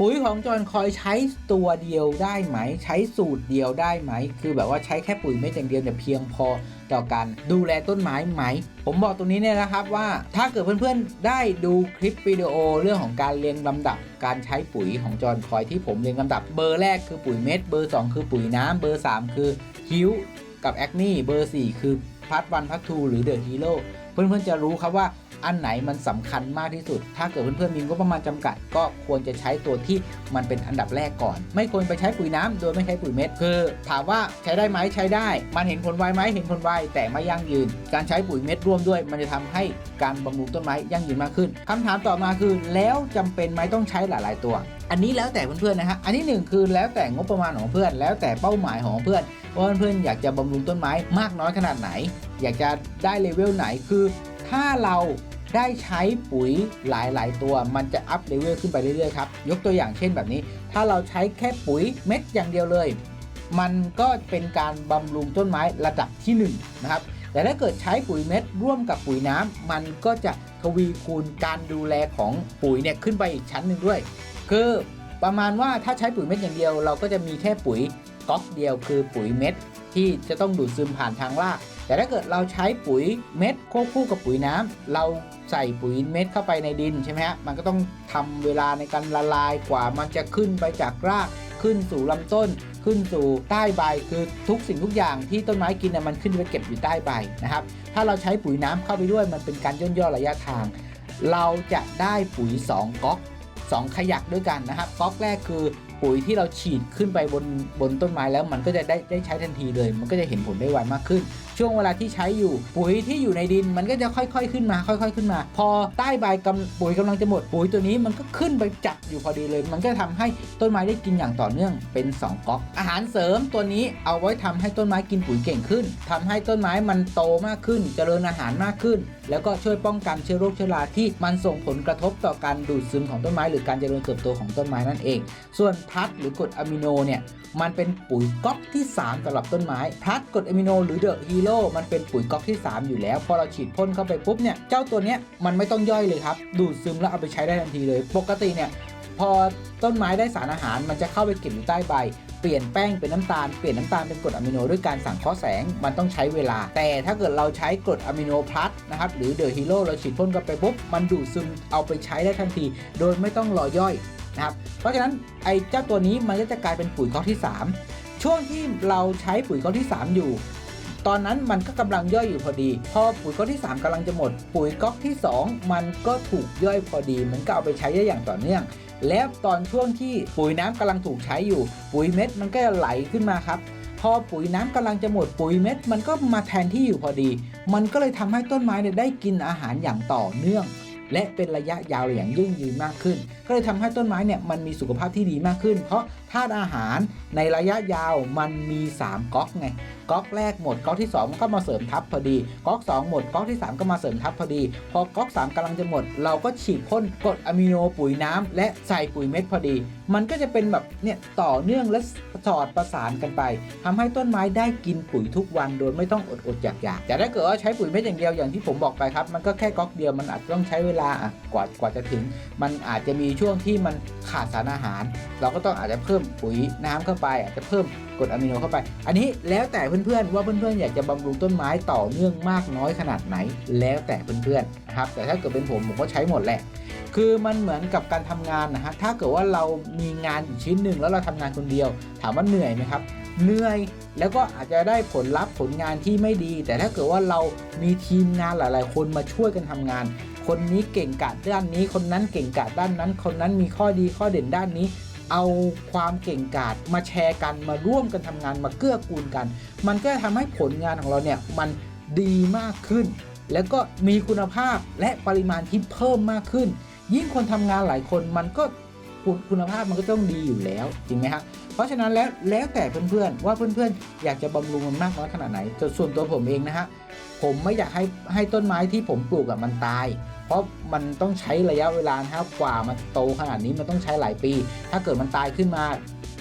ปุ๋ยของจอนคอยใช้ตัวเดียวได้ไหม ใช้สูตรเดียวได้ไหม คือแบบว่าใช้แค่ปุ๋ยเม็ดอย่างเดียวเนี่ยเพียงพอต่อการดูแลต้นไม้ไหม ผมบอกตรงนี้เนี่ยนะครับว่าถ้าเกิดเพื่อนๆได้ดูคลิปวิดีโอเรื่องของการเรียงลำดับ การใช้ปุ๋ยของจอนคอยที่ผมเรียงลำดับเบอร์แรกคือปุ๋ยเม็ดเบอร์ 2 คือปุ๋ยน้ำเบอร์ 3 คือฮิวกับแอคนี่เบอร์ 4 คือพัดวันพัดทูหรือเดอะฮีโร่เพื่อนๆจะรู้ครับว่า อันไหนมันสำคัญมากที่สุด ถ้าเกิดเพื่อนๆมีงบประมาณจำกัด ก็ควรจะใช้ตัวที่มันเป็นอันดับแรกก่อน ไม่ควรไปใช้ปุ๋ยน้ำโดยไม่ใช้ปุ๋ยเม็ด คือ ถามว่าใช้ได้ไหมใช้ได้ มันเห็นผลไวไหมเห็นผลไวแต่ไม่ยั่งยืน การใช้ปุ๋ยเม็ดร่วมด้วย มันจะทำให้การบำรุงต้นไม้ยั่งยืนมากขึ้นคำถามต่อมาคือ แล้วจำเป็นไหมต้องใช้หลาย ๆ ตัว อันนี้แล้วแต่เพื่อนๆนะฮะอันที่หนึ่งคือแล้วแต่งบประมาณของเพื่อน แล้วแต่เป้าหมายของเพื่อนว่าเพื่อนๆอยากจะบำรุงต้นไม้มากน้อยขนาดไหน อยากจะได้เลเวลไหนคือ ถ้าเราได้ใช้ปุ๋ยหลาย ๆ ตัว มันจะอัพเลเวลขึ้นไปเรื่อย ๆ ครับ ยกตัวอย่างเช่นแบบนี้ ถ้าเราใช้แค่ปุ๋ยเม็ดอย่างเดียวเลย มันก็เป็นการบำรุงต้นไม้ระดับที่1นงนะครับ แต่ถ้าเกิดใช้ปุ๋ยเม็ดร่วมกับปุ๋ยน้ำมันก็จะทวีคูณการดูแลของปุ๋ยเนี่ยขึ้นไปอีกชั้นหนึ่งด้วย คือประมาณว่าถ้าใช้ปุ๋ยเม็ดอย่างเดียว เราก็จะมีแค่ปุ๋ยก๊อกเดียวคือปุ๋ยเม็ดที่จะต้องดูดซึมผ่านทางราก แต่ถ้าเกิดเราใช้ปุ๋ยเม็ดควบคู่กับปุ๋ยน้ำเราใส่ปุ๋ยเม็ดเข้าไปในดินใช่ไหมฮะมันก็ต้องทำเวลาในการละลายกว่ามันจะขึ้นไปจากรากขึ้นสู่ลำต้น ขึ้นสู่ใต้ใบคือทุกสิ่งทุกอย่างที่ต้นไม้กินน่ะมันขึ้นไปเก็บอยู่ใต้ใบนะครับ ถ้าเราใช้ปุ๋ยน้ำเข้าไปด้วยมันเป็นการย่นย่อระยะทาง เราจะได้ปุ๋ย 2ก๊อก2 ขยักด้วยกันนะครับก๊อกแรกคือ ปุ๋ยที่เราฉีดขึ้นไปบนบนต้นไม้แล้วมันก็จะได้ได้ใช้ทันทีเลย มันก็จะเห็นผลได้ไวมากขึ้น ช่วงเวลาที่ใช้อยู่ ปุ๋ยที่อยู่ในดินมันก็จะค่อยๆขึ้นมา ค่อย ๆขึ้นมา พอใต้ใบกำปุ๋ยกำลังจะหมดปุ๋ยตัวนี้มันก็ขึ้นไปจับอยู่พอดีเลย มันก็ทำให้ต้นไม้ได้กินอย่างต่อเนื่องเป็น 2ก๊อก อาหารเสริมตัวนี้เอาไว้ทำให้ต้นไม้กินปุ๋ยเก่งขึ้นทำให้ต้นไม้มันโตมากขึ้น เจริญอาหารมากขึ้น แล้วก็ช่วยป้องกันเชื้อโรคเชื้อราที่มันส่งผลกระทบต่อการดูดซึมของต้นไม้ หรือการเจริญเติบโตของต้นไม้นั่นเอง ส่วนพลัดหรือกรดอะมิโนเนี่ยมันเป็นปุ๋ยก๊อกที่ 3สำหรับต้นไม้พลัดกรดอะมิโนหรือเดอะฮีโร่มันเป็นปุ๋ยก๊อกที่ 3 อยู่แล้วพอเราฉีดพ่นเข้าไปปุ๊บเนี่ยเจ้าตัวเนี้ยมันไม่ต้องย่อยเลยครับดูดซึมแล้วเอาไปใช้ได้ทันทีเลย ปกติเนี่ยพอต้นไม้ได้สารอาหารมันจะเข้าไปเก็บอยู่ใต้ใบ เปลี่ยนแป้งเป็นน้ำตาล เปลี่ยนน้ำตาลเป็นกรดอะมิโนด้วยการสังเคราะห์แสง มันต้องใช้เวลา แต่ถ้าเกิดเราใช้กรดอะมิโนพลัสนะครับ หรือเดอะฮีโร่เราฉีดพ่นเข้าไปปุ๊บ มันดูดซึมเอาไปใช้ได้ทันที โดยไม่ต้องรอย่อย นะครับ เพราะฉะนั้นไอ้เจ้าตัวนี้มันก็จะกลายเป็นปุ๋ยก๊อกที่ 3 ช่วงที่เราใช้ปุ๋ยก๊อกที่ 3 อยู่ ตอนนั้นมันก็กำลังย่อยอยู่พอดี พอปุ๋ยก๊อกที่ 3กำลังจะหมด ปุ๋ยก๊อกที่ 2 มันก็ถูกย่อยพอดี มันก็เอาไปใช้ได้อย่างต่อเนื่องแล้วตอนช่วงที่ปุ๋ยน้ำกำลังถูกใช้อยู่ ปุ๋ยเม็ดมันก็จะไหลขึ้นมาครับ พอปุ๋ยน้ำกำลังจะหมดปุ๋ยเม็ดมันก็มาแทนที่อยู่พอดี มันก็เลยทำให้ต้นไม้เนี่ยได้กินอาหารอย่างต่อเนื่อง และเป็นระยะยาวอย่างยั่งยืนมากขึ้น ก็เลยทำให้ต้นไม้เนี่ยมันมีสุขภาพที่ดีมากขึ้น เพราะธาตุอาหารในระยะยาวมันมี3ก๊อกไง ก๊อกแรกหมดก๊อกที่ 2 ก็มาเสริมทับพอดี ก๊อก 2 หมดก๊อกที่ 3 ก็มาเสริมทับพอดี พอก๊อก 3กำลังจะหมด เราก็ฉีดพ่นกรดอะมิโนปุ๋ยน้ำและใส่ปุ๋ยเม็ดพอดี มันก็จะเป็นแบบเนี่ยต่อเนื่องและสอดประสานกันไปทำให้ต้นไม้ได้กินปุ๋ยทุกวันโดยไม่ต้องอดอดอยากอยากแต่ถ้าเกิดว่าใช้ปุ๋ยเม็ดอย่างเดียวอย่างที่ผมบอกไปครับมันก็แค่ก๊อกเดียวมันอาจจะต้องใช้เวลาอะกว่ากว่าจะถึง มันอาจจะมีช่วงที่มันขาดสารอาหาร เราก็ต้องอาจจะเพิ่มปุ๋ยน้ำเข้าไป อาจจะเพิ่มกรดอะมิโนเข้าไป อันนี้แล้วแต่เพื่อนๆว่าเพื่อนๆอยากจะบำรุงต้นไม้ต่อเนื่องมากน้อยขนาดไหน แล้วแต่เพื่อนๆนะครับแต่ถ้าเกิดเป็นผมผมก็ใช้หมดแหละคือมันเหมือนกับการทำงานนะฮะถ้าเกิดว่าเรามีงานอยู่ชิ้นหนึ่งแล้วเราทำงานคนเดียว ถามว่าเหนื่อยไหมครับเหนื่อยแล้วก็อาจจะได้ผลลัพธ์ผลงานที่ไม่ดี แต่ถ้าเกิดว่าเรามีทีมงานหลาย ๆ คนมาช่วยกันทำงาน คนนี้เก่งกาจด้านนี้ คนนั้นเก่งกาจด้านนั้น คนนั้นมีข้อดีข้อเด่นด้านนี้ เอาความเก่งกาจมาแชร์กันมาร่วมกันทำงานมาเกื้อกูลกัน มันก็จะทำให้ผลงานของเราเนี่ยมันดีมากขึ้น แล้วก็มีคุณภาพและปริมาณที่เพิ่มมากขึ้น ยิ่งคนทำงานหลายคนมันก็คุณคุณภาพมันก็ต้องดีอยู่แล้วจริงไหมครับเพราะฉะนั้นแล้วแล้วแต่เพื่อนๆว่าเพื่อนๆ อยากจะบำรุงมันมากน้อยขนาดไหนแต่ส่วนตัวผมเองนะฮะผมไม่อยากให้ให้ต้นไม้ที่ผมปลูกอะมันตาย เพราะมันต้องใช้ระยะเวลานะครับกว่ามันโตขนาดนี้มันต้องใช้หลายปี ถ้าเกิดมันตายขึ้นมา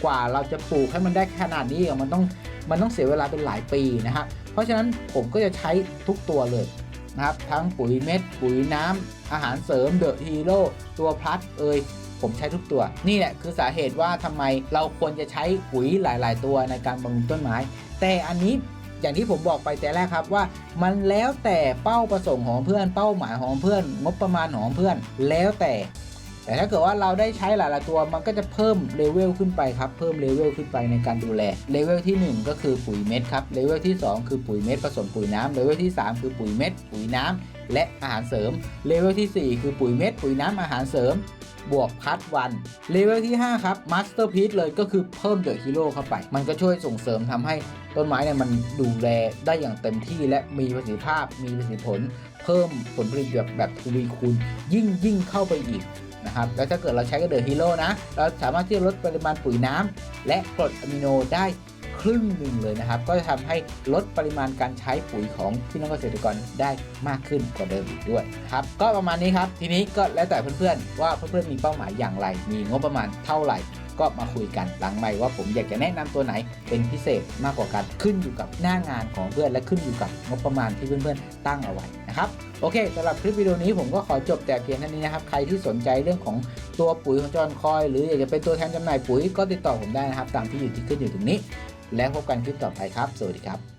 กว่าเราจะปลูกให้มันได้ขนาดนี้มันต้องมันต้องเสียเวลาเป็นหลายปีนะฮะเพราะฉะนั้นผมก็จะใช้ทุกตัวเลยนะครับทั้งปุ๋ยเม็ด ปุ๋ยน้ำอาหารเสริมเดอะฮีโร่ตัวพลัสเอยผผมใช้ทุกตัว นี่แหละคือสาเหตุว่าทำไมเราควรจะใช้ปุ๋ยหลาย ๆ ตัวในการบำรุงต้นไม้ แต่อันนี้ อย่างที่ผมบอกไปแต่แรกครับว่า มันแล้วแต่เป้าประสงค์ของเพื่อน เป้าหมายของเพื่อน งบประมาณของเพื่อน แล้วแต่ แต่ถ้าเกิดว่าเราได้ใช้หลายๆตัว มันก็จะเพิ่มเลเวลขึ้นไปครับ เพิ่มเลเวลขึ้นไปในการดูแล เลเวลที่ 1 ก็คือปุ๋ยเม็ดครับ เลเวลที่ 2 คือปุ๋ยเม็ดผสมปุ๋ยน้ำเลเวลที่ 3 คือปุ๋ยเม็ด ปุ๋ยน้ำและอาหารเสริม เลเวลที่ 4 คือปุ๋ยเม็ด ปุ๋ยน้ำอาหารเสริม บวกพัดวันเลเวลที่ 5 ครับมาสเตอร์พี e เลยก็คือเพิ่มเดอะฮีโร่เข้าไป มันก็ช่วยส่งเสริมทำให้ต้นไม้เนี่ยมันดูแลได้อย่างเต็มที่และมีประสิทธิภาพมีประสิทธิผล เพิ่มผลผลิตแบบแบบทวีคูณยิ่งยิ่งเข้าไปอีกนะครับแล้วถ้าเกิดเราใช้กับเดอะฮีโร่นะ เราสามารถที่จะลดปริมาณปุ๋ยน้ำและกรดอะมิโนได้ ครึ่งหนึ่งเลยนะครับ ก็จะทำให้ลดปริมาณการใช้ปุ๋ยของพี่น้องเกษตรกรได้มากขึ้นกว่าเดิมอีกด้วยครับก็ประมาณนี้ครับ ทีนี้ก็แล้วแต่เพื่อนๆ ว่าเพื่อนๆมีเป้าหมายอย่างไร มีงบประมาณเท่าไหร่ก็มาคุยกันหลังไม่ว่าผมอยากจะแนะนำตัวไหนเป็นพิเศษมากกว่ากันขึ้นอยู่กับหน้างานของเพื่อนและขึ้นอยู่กับงบประมาณที่เพื่อนๆตั้งเอาไว้นะครับโอเคสำหรับคลิปวิดีโอนี้ผมก็ขอจบแต่เพียงเท่านี้นะครับ ใครที่สนใจเรื่องของตัวปุ๋ยของจอนคอย หรืออยากจะเป็นตัวแทนจำหน่ายปุ๋ยก็ติดต่อผมได้นะครับ ตามที่อยู่ที่ขึ้นอยู่ตรงนี้ แล้วพบกันคลิปต่อไปครับ สวัสดีครับ